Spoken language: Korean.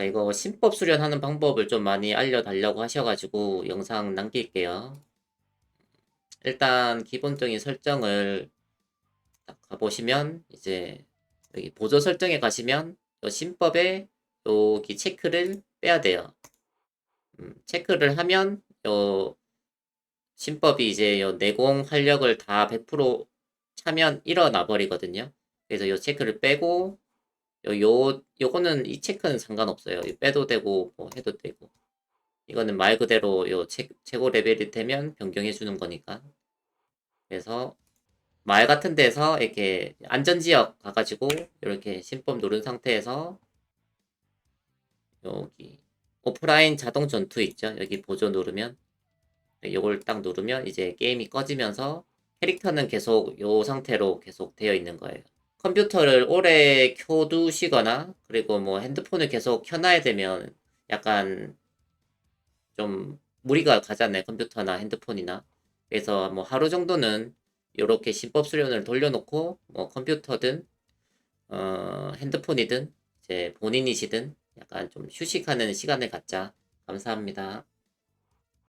자, 이거 신법 수련하는 방법을 좀 많이 알려달라고 하셔가지고 영상 남길게요. 일단 기본적인 설정을 딱 가보시면 이제 여기 보조 설정에 가시면 요 신법에 여기 체크를 빼야 돼요. 음, 체크를 하면 요 신법이 이제 요 내공 활력을 다 100% 차면 일어나 버리거든요. 그래서 요 체크를 빼고 요, 요 요거는 이 체크는 상관없어요. 이 빼도 되고 뭐 해도 되고 이거는 말 그대로 요 체, 최고 레벨이 되면 변경해 주는 거니까. 그래서 말 같은 데서 이렇게 안전지역 가가지고 이렇게 신법 누른 상태에서 여기 오프라인 자동 전투 있죠? 여기 보조 누르면 요걸 딱 누르면 이제 게임이 꺼지면서 캐릭터는 계속 요 상태로 계속 되어 있는 거예요. 컴퓨터를 오래 켜두시거나 그리고 뭐 핸드폰을 계속 켜놔야 되면 약간 좀 무리가 가잖아요. 컴퓨터나 핸드폰이나. 그래서 뭐 하루 정도는 이렇게 신법 수련을 돌려놓고 뭐 컴퓨터든 어, 핸드폰이든 이제 본인이시든 약간 좀 휴식하는 시간을 갖자. 감사합니다.